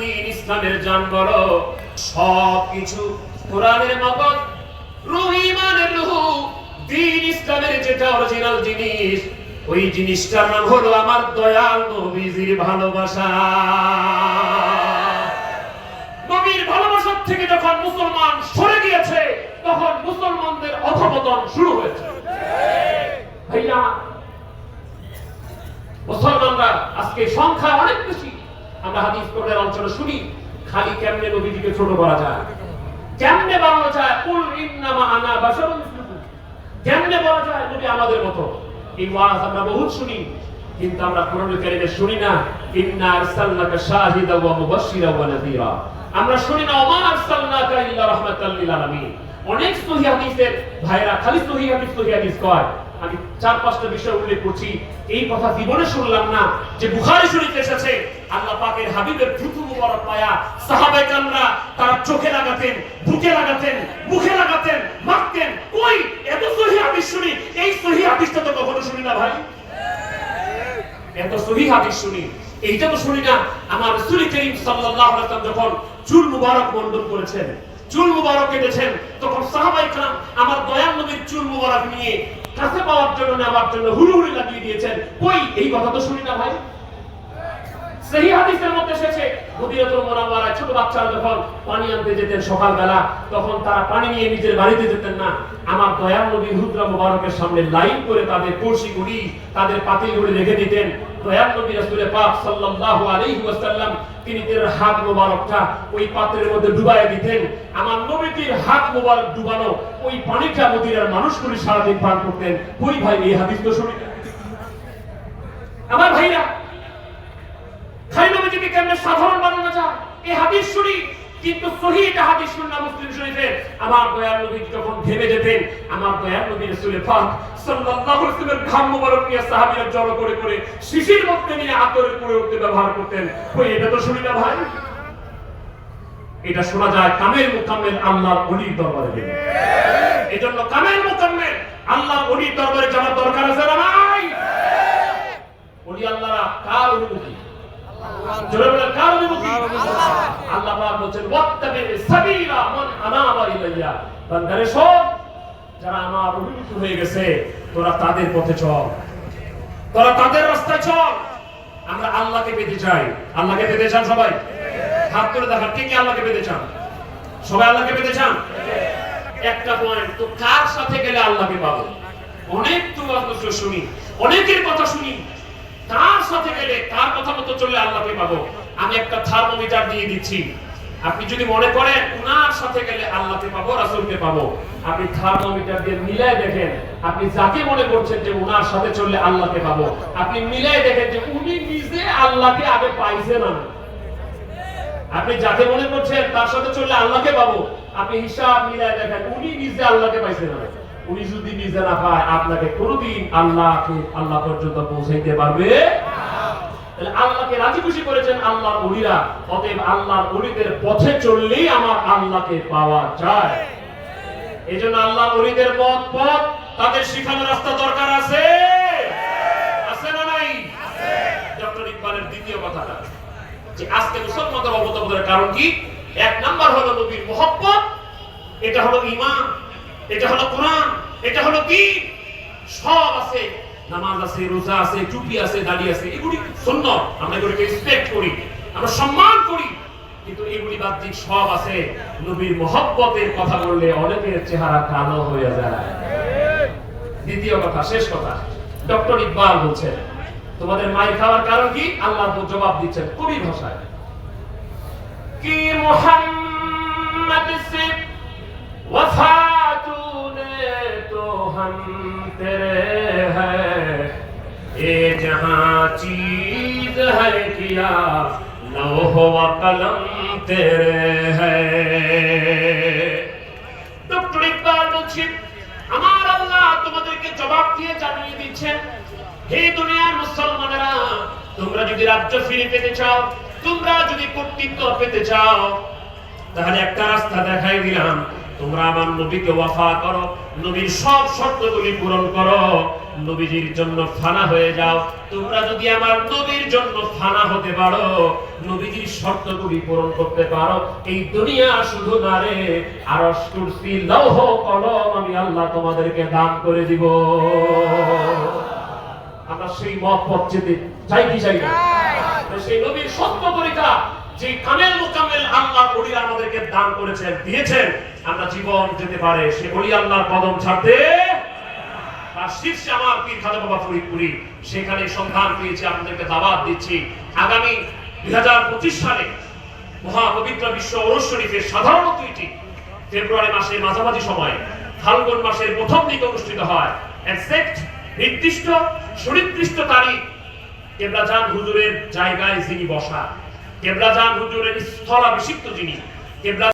দিন ইসলামের জান সব কিছু কোরআনের মগজ রুহ ইমানের রুহ। দিন ইসলামের যেটা অরিজিনাল জিনিস, ওই জিনিসটার নাম হলো আমার দয়াল নবীজির ভালোবাসা। নবীর ভালোবাসার থেকে যখন মুসলমান সরে গিয়েছে, তখন মুসলমানদের অধপতন শুরু হয়েছে। ভাইয়া, মুসলমানরা আজকে সংখ্যা অনেক বেশি। আমরা হাদিস কোরআনের অঞ্চলে শুনি, খালি কেমনে নবীজিকে ছোট করা যায়? কেমনে বানানো যায়? কুল ইন্নামা আনা বাশারুন কেমনে বলা যায়? নবী আমাদের মতো। এই ওয়াজ আমরা বহুত শুনি, কিন্তু আমরা কোরআন কারিমে শুনি না। ইন্না আরসালনাকা শাহিদা ওয়া মুবাশশিরা ওয়া নাযীরা। আমরা শুনি না, ওমা আরসালনাকা ইল্লা রাহমাতাল লিল আলামিন। অনেক সহিহ হাদিসের ভাইরা খালি সহিহ হাদিস সহিহ হাদিস কয়। আমি চার পাঁচটা বিষয় উল্লেখ করছি। এই কথা জীবনে শুনলাম না যে বুখারি শরীফ এসেছে, আল্লাহ পাকের হাবিবের থুতু মুবারক পায়া সাহাবাই কামরা তারা চোখে লাগাতেন, বুকে লাগাতেন, মুখে লাগাতেন, মাখতেন। কই? এত সহি হাদিস শুনি, এই সহি হাদিসটা তো কখনো শুনি না ভাই। এত সহি হাদিস শুনি, এইটা তো শুনি না। আমার রাসূল করিম সাল্লাল্লাহু আলাইহি ওয়াসাল্লাম যখন চুল মুবারক বন্ধন করেছেন, চুল মুবারক কেটেছেন, তখন সাহাবাই কাম আমার দয়াল নবীর চুল মুবারক নিয়ে কাছে পাওয়ার জন্য নেওয়ার জন্য হুড়ুহুড়ি লাগিয়ে দিয়েছেন। কই? এই কথা তো শুনি না ভাই। সেই হাদিসের মধ্যে এসেছে ছোট বাচ্চারা যখন পানি আনতে যেতেন সকালবেলা, তখন তারা পানি নিয়ে নিজের বাড়িতে যেতেন না। আমার দয়াল নবী হুজরা মুবারকের সামনে লাইন করে তাদের তাদের রেখে দিতেন। দয়াল নবী পাক সাল্লাল্লাহু আলাইহি ওয়াসাল্লাম, তিনি তার হাত মুবারকটা ওই পাত্রের মধ্যে ডুবাইয়া দিতেন। আমার নবীটির হাত মুবারক ডুবানো ওই পানিটা মদিনার মানুষগুলি সারাদিন পান করতেন। ভাই, এই হাদিস তো শুনি। আমার ভাইরা কেমনে সাধারণ বানানো যায়? এই হাদিস শুনি, কিন্তু সহি এটা হাদিস শুননা মুসলিম শরীফে। আমার দয়াল নবী যখন ঘেমে যেতেন আমার দয়াল নবী রাসূলের পাক সাল্লাল্লাহু আলাইহি ওয়াসাল্লামের ঘাম নিয়ে সাহাবীরা জড়ো করে করে শিশির মধ্যে নিয়ে আতরের করে উঠতে ব্যবহার করতেন। ওই এটা তো শুনি না ভাই? এটা শোনা যায় কামের মুকাম্মেল আল্লাহর ওলির দরবারে গেলে। এজন্য কামের মুকাম্মেল আল্লাহর ওলির দরবারে যাওয়ার দরকার আছে না নাই? ওলি আল্লাহরা কার অনুমতি? আল্লাহ। পাক বলেন ওয়াত্তাবি সাবিলা মান আনাবা ইলাইয়া। বান্দারে সব যারা আমার অভিমুখ হয়ে গেছে তোরা তাদের পথে চল। তোরা তাদের রাস্তায় চল। আমরা আল্লাহকে পেতে চাই। আল্লাহকে পেতে চান সবাই? হাত তুলে দেখান কে কে আল্লাহকে পেতে চান? সবাই আল্লাহকে পেতে চান? একটা পয়েন্ট তো কার সাথে গেলে আল্লাহকে পাবো? অনেক তো শুনি অনেকের কথা শুনি কার সাথে গেলে কার কথা মতো চললে আল্লাহকে পাবো। আমি একটা থার্মোমিটার দিয়ে দিচ্ছি। আপনি যদি মনে করেন উনার সাথে গেলে আল্লাহকে পাবো, রাসূলকে পাবো, আপনি থার্মোমিটার দিয়ে মিলাই দেখেন, আপনি যাকে মনে করছেন যে উনার সাথে চললে আল্লাহকে পাবো, আপনি মিলাই দেখেন যে উনি নিজে আল্লাহকে আগে পাইছে না। আপনি যাকে মনে করছেন তার সাথে চললে আল্লাহকে পাবো, আপনি হিসাব মিলাই দেখেন, উনি নিজে আল্লাহকে পাইছে না। উনি যদি নিজে না পায়, আপনাকে কোনোদিন আল্লাহকে আল্লাহ পর্যন্ত পৌঁছাইতে পারবে আল্লাহকে রাজি খুশি করেছেন আল্লাহর ওলিরা অতএব আল্লাহর ওলিদের পথে চললেই আমার আল্লাহকে পাওয়া যায়। এই জন্য আল্লাহর ওলিদের পথ পথ, তাদের শিখানো রাস্তা দরকার আছে? আছে না নাই? ডক্টর ইকবালের দ্বিতীয় কথাটা। যে আজকে মুসলমানদের অবতবদের কারণ কি? এক নাম্বার হলো নবীর মোহব্বত, এটা হলো ঈমান, এটা হলো কোরআন। এটা হলো কি? সব আছে, নামাজ আছে, রোজা আছে, টুপি আছে, দাড়ি আছে, এগুলি শূন্য আমরা এগুলিকে রেসপেক্ট করি, আমরা সম্মান করি, কিন্তু এগুলি বাহ্যিক সব আছে। নবীর মহব্বতের কথা বললে অনেকের চেহারা কালো হয়ে যায়। দ্বিতীয় কথা, শেষ কথা, ডক্টর ইকবাল বলছেন, তোমাদের মাই খাওয়ার কারণ কি? আল্লাহ জবাব দিচ্ছেন কবি ভাষায়। কি মোহাম্মদ সে ওয়াফা हम तेरे है ये जहां चीज है किया लौह व कलम तेरे है ডক্টর ইকবাল বলছি আমার আল্লাহ তোমাদেরকে জবাব দিয়ে জানিয়ে দিচ্ছেন হে দুনিয়ার মুসলমানেরা তোমরা যদি রাজ্য ফিরে পেতে চাও তোমরা যদি কর্তৃত্ব পেতে চাও তাহলে একটা রাস্তা দেখাই দিলাম তোমরা আমার নবীকে ওয়াফা করো নবীর সব শর্তগুলি পূরণ করো। নবীজির জন্য ফানা হয়ে যাও। তোমরা যদি আমার নবীর জন্য ফানা হতে পারো নবীজির শর্তগুলি পূরণ করতে পারো এই দুনিয়া শুধু না রে আরশ কুরসি লৌহ কলম আমি আল্লাহ তোমাদেরকে দান করে দিব। আমরা সেই মত পথ যেতে চাই কি চাই না। সেই নবীর সত্য তরিকা যে মোকামেল আল্লাহ ওলি আমাদেরকে দান করেছেন, দিয়েছেন। আমরা জীবন যেতে পারে। সে আল্লাহর ছাড়তে তার শীর্ষে আমার পীর খাজা বাবা ফরিদপুরি, সেখানে সন্ধান আপনাদেরকে দাওয়াত দিচ্ছি। আগামী দুই সালে বিশ্ব ওরস শরীফের সাধারণত এটি, ফেব্রুয়ারি মাসের মাঝামাঝি সময় ফাল্গুন মাসের প্রথম দিকে অনুষ্ঠিত হয়। এক্সেক্ট নির্দিষ্ট, সুনির্দিষ্ট তারিখ। কেবলাজান হুজুরের জায়গায় যিনি বসা। কেবলাজান হুজুরের স্থলাভিষিক্ত যিনি কেবলা